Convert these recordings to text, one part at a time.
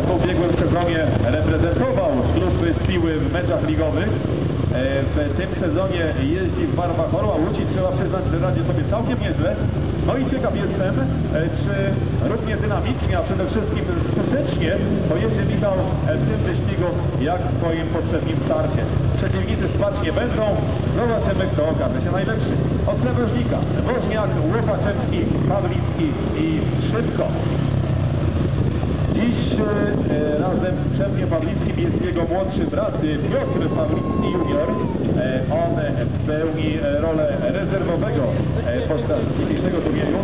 W ubiegłym sezonie reprezentował klub Siły w meczach ligowych. E, W tym sezonie jeździ w barwach Orła Łódź trzeba przyznać, że radzi sobie całkiem nieźle. No i ciekaw jestem, e, czy równie dynamicznie, a przede wszystkim skutecznie pojedzie Michał e, w tym wyścigu jak w swoim poprzednim starcie. Przeciwnicy spać nie będą. Zobaczymy, kto okaże się najlepszy. Od krawężnika Woźniak, Łopaczewski, Pawlicki i Szybko. Młodszy brat e, Piotr Pawlicki junior. E, on pełni e, rolę rezerwowego e, podczas dzisiejszego turnieju.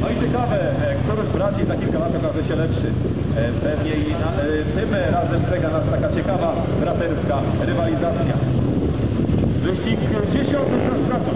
No i ciekawe, e, który z braci za kilka lat okaże się lepszy. E, Pewnie i na, e, tym razem czeka nas taka ciekawa braterska rywalizacja. Wyścig dziesiąty zaraz zacząć.